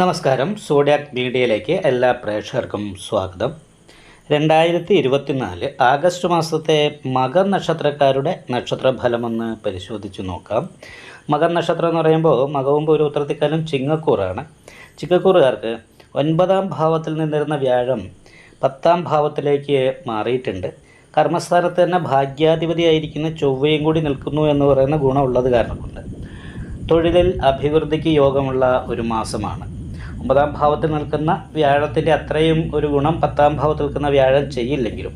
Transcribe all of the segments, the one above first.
നമസ്കാരം. സോഡിയാക് മീഡിയയിലേക്ക് എല്ലാ പ്രേക്ഷകർക്കും സ്വാഗതം. രണ്ടായിരത്തി ഇരുപത്തിനാല് ആഗസ്റ്റ് മാസത്തെ മകർ നക്ഷത്രക്കാരുടെ നക്ഷത്രഫലമൊന്ന് പരിശോധിച്ച് നോക്കാം. മകർ നക്ഷത്രം എന്ന് പറയുമ്പോൾ മകവും പൂരോത്രത്തിക്കാലും ചിങ്ങക്കൂറാണ്. ചിങ്ങക്കൂറുകാർക്ക് ഒൻപതാം ഭാവത്തിൽ നിന്നിരുന്ന വ്യാഴം പത്താം ഭാവത്തിലേക്ക് മാറിയിട്ടുണ്ട്. കർമ്മസ്ഥാനത്ത് തന്നെ ഭാഗ്യാധിപതിയായിരിക്കുന്ന ചൊവ്വയും കൂടി നിൽക്കുന്നു എന്ന് പറയുന്ന ഗുണമുള്ളത് കാരണം കൊണ്ട് തൊഴിലിൽ അഭിവൃദ്ധിക്ക് യോഗമുള്ള ഒരു മാസമാണ്. ഒമ്പതാം ഭാവത്തിൽ നിൽക്കുന്ന വ്യാഴത്തിന്റെ അത്രയും ഒരു ഗുണം പത്താം ഭാവത്തിൽ നിൽക്കുന്ന വ്യാഴം ചെയ്യില്ലെങ്കിലും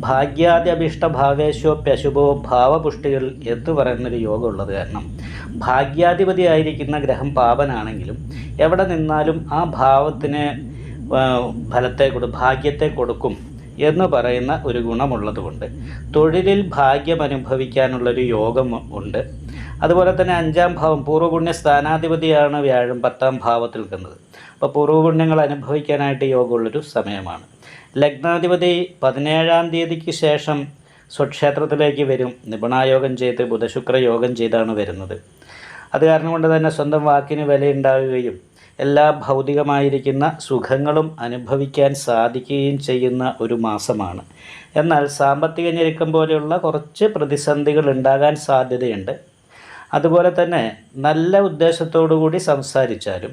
ഭാഗ്യാദി അഭിഷ്ട ഭാവേശോപ്യശുഭോ ഭാവപുഷ്ടികൾ എന്ന് പറയുന്നൊരു യോഗം ഉള്ളത് കാരണം ഭാഗ്യാധിപതിയായിരിക്കുന്ന ഗ്രഹം പാപനാണെങ്കിലും എവിടെ നിന്നാലും ആ ഭാവത്തിന് ഫലത്തെ കൊടു ഭാഗ്യത്തെ കൊടുക്കും എന്ന് പറയുന്ന ഒരു ഗുണമുള്ളതുകൊണ്ട് തൊഴിലിൽ ഭാഗ്യം അനുഭവിക്കാനുള്ളൊരു യോഗം ഉണ്ട്. അതുപോലെ തന്നെ അഞ്ചാം ഭാവം പൂർവപുണ്യ സ്ഥാനാധിപതിയാണ് വ്യാഴം പത്താം ഭാവത്തിൽ നിൽക്കുന്നത്. അപ്പോൾ പൂർവപുണ്യങ്ങൾ അനുഭവിക്കാനായിട്ട് യോഗമുള്ളൊരു സമയമാണ്. ലഗ്നാധിപതി പതിനേഴാം തീയതിക്ക് ശേഷം സ്വക്ഷേത്രത്തിലേക്ക് വരും. നിപുണായോഗം ചെയ്ത് ബുധശുക്ര യോഗം ചെയ്താണ് വരുന്നത്. അത് കാരണം കൊണ്ട് തന്നെ സ്വന്തം വാക്കിന് വിലയുണ്ടാവുകയും എല്ലാ ഭൗതികമായിരിക്കുന്ന സുഖങ്ങളും അനുഭവിക്കാൻ സാധിക്കുകയും ചെയ്യുന്ന ഒരു മാസമാണ്. എന്നാൽ സാമ്പത്തിക ഞെരുക്കം പോലെയുള്ള കുറച്ച് പ്രതിസന്ധികൾ ഉണ്ടാകാൻ സാധ്യതയുണ്ട്. അതുപോലെ തന്നെ നല്ല ഉദ്ദേശത്തോടു കൂടി സംസാരിച്ചാലും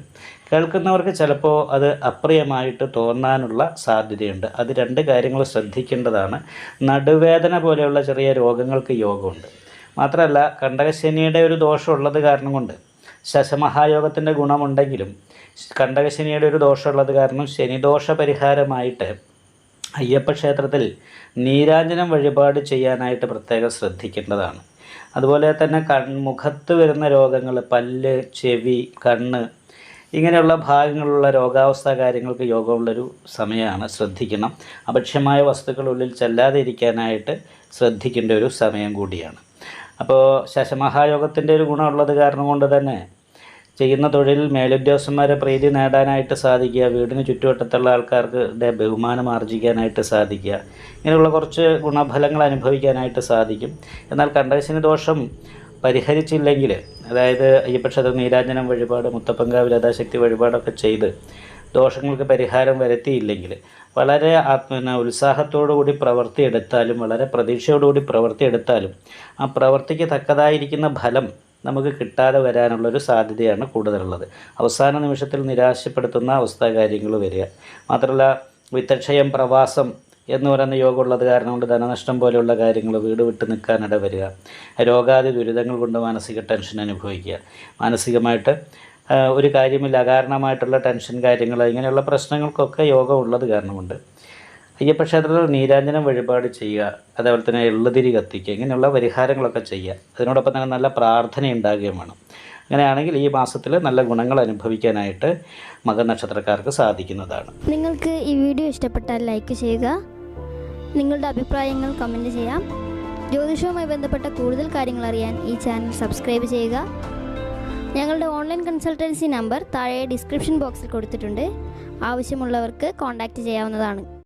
കേൾക്കുന്നവർക്ക് ചിലപ്പോൾ അത് അപ്രിയമായിട്ട് തോന്നാനുള്ള സാധ്യതയുണ്ട്. അത് രണ്ട് കാര്യങ്ങൾ ശ്രദ്ധിക്കേണ്ടതാണ്. നടുവേദന പോലെയുള്ള ചെറിയ രോഗങ്ങൾക്ക് യോഗമുണ്ട്. മാത്രമല്ല കണ്ടകശനിയുടെ ഒരു ദോഷമുള്ളത് കാരണം കൊണ്ട് ശശമഹായോഗത്തിന്റെ ഗുണമുണ്ടെങ്കിലും കണ്ടകശനിയുടെ ഒരു ദോഷമുള്ളത് കാരണം ശനിദോഷ പരിഹാരമായിട്ട് അയ്യപ്പ ക്ഷേത്രത്തിൽ നീരാഞ്ജനം വഴിപാട് ചെയ്യാനായിട്ട് പ്രത്യേകം ശ്രദ്ധിക്കേണ്ടതാണ്. അതുപോലെ തന്നെ കൺ മുഖത്ത് വരുന്ന രോഗങ്ങൾ പല്ല് ചെവി കണ്ണ് ഇങ്ങനെയുള്ള ഭാഗങ്ങളിലുള്ള രോഗാവസ്ഥ കാര്യങ്ങൾക്ക് യോഗമുള്ളൊരു സമയമാണ്. ശ്രദ്ധിക്കണം. അപക്ഷ്യമായ വസ്തുക്കളുള്ളിൽ ചെല്ലാതിരിക്കാനായിട്ട് ശ്രദ്ധിക്കേണ്ട ഒരു സമയം കൂടിയാണ്. അപ്പോൾ ശശമഹായോഗത്തിന്റെ ഒരു ഗുണമുള്ളത് കാരണം കൊണ്ട് തന്നെ ചെയ്യുന്ന തൊഴിലിൽ മേലുദ്യോഗസ്ഥന്മാരെ പ്രീതി നേടാനായിട്ട് സാധിക്കുക വീടിന് ചുറ്റുവട്ടത്തുള്ള ആൾക്കാർക്ക് ബഹുമാനം ആർജിക്കാനായിട്ട് സാധിക്കുക ഇങ്ങനെയുള്ള കുറച്ച് ഗുണഫലങ്ങൾ അനുഭവിക്കാനായിട്ട് സാധിക്കും. എന്നാൽ കണ്ടശന ദോഷം പരിഹരിച്ചില്ലെങ്കിൽ അതായത് അയ്യപ്പക്ഷേത്ര നീരാഞ്ജനം വഴിപാട് മുത്തപ്പങ്കാവ് ലതാശക്തി വഴിപാടൊക്കെ ചെയ്ത് ദോഷങ്ങൾക്ക് പരിഹാരം വരുത്തിയില്ലെങ്കിൽ വളരെ പിന്നെ ഉത്സാഹത്തോടു കൂടി പ്രവൃത്തിയെടുത്താലും വളരെ പ്രതീക്ഷയോടുകൂടി പ്രവൃത്തിയെടുത്താലും ആ പ്രവൃത്തിക്ക് തക്കതായിരിക്കുന്ന ഫലം നമുക്ക് കിട്ടാതെ വരാനുള്ളൊരു സാധ്യതയാണ് കൂടുതലുള്ളത്. അവസാന നിമിഷത്തിൽ നിരാശപ്പെടുത്തുന്ന അവസ്ഥ കാര്യങ്ങൾ വരിക. മാത്രമല്ല വിത്തക്ഷയം പ്രവാസം എന്ന് പറയുന്ന യോഗമുള്ളത് കാരണം കൊണ്ട് ധനനഷ്ടം പോലെയുള്ള കാര്യങ്ങൾ വീട് വിട്ട് നിൽക്കാനിട വരിക. രോഗാദി ദുരിതങ്ങൾ കൊണ്ട് മാനസിക ടെൻഷൻ അനുഭവിക്കുക. മാനസികമായിട്ട് ഒരു കാര്യമില്ല. അകാരണമായിട്ടുള്ള ടെൻഷൻ കാര്യങ്ങൾ ഇങ്ങനെയുള്ള പ്രശ്നങ്ങൾക്കൊക്കെ യോഗം ഉള്ളത് കാരണമുണ്ട്. അയ്യപ്പ ക്ഷേത്രത്തിൽ നീരാഞ്ജനം വഴിപാട് ചെയ്യുക അതേപോലെ തന്നെ എള്ളുതിരി കത്തിക്കുക ഇങ്ങനെയുള്ള പരിഹാരങ്ങളൊക്കെ ചെയ്യുക. അതിനോടൊപ്പം തന്നെ നല്ല പ്രാർത്ഥന ഉണ്ടാകുകയും വേണം. അങ്ങനെയാണെങ്കിൽ ഈ മാസത്തിൽ നല്ല ഗുണങ്ങൾ അനുഭവിക്കാനായിട്ട് മകനക്ഷത്രക്കാർക്ക് സാധിക്കുന്നതാണ്. നിങ്ങൾക്ക് ഈ വീഡിയോ ഇഷ്ടപ്പെട്ടാൽ ലൈക്ക് ചെയ്യുക. നിങ്ങളുടെ അഭിപ്രായങ്ങൾ കമന്റ് ചെയ്യാം. ജ്യോതിഷവുമായി ബന്ധപ്പെട്ട കൂടുതൽ കാര്യങ്ങൾ അറിയാൻ ഈ ചാനൽ സബ്സ്ക്രൈബ് ചെയ്യുക. ഞങ്ങളുടെ ഓൺലൈൻ കൺസൾട്ടൻസി നമ്പർ താഴെ ഡിസ്ക്രിപ്ഷൻ ബോക്സിൽ കൊടുത്തിട്ടുണ്ട്. ആവശ്യമുള്ളവർക്ക് കോൺടാക്റ്റ് ചെയ്യാവുന്നതാണ്.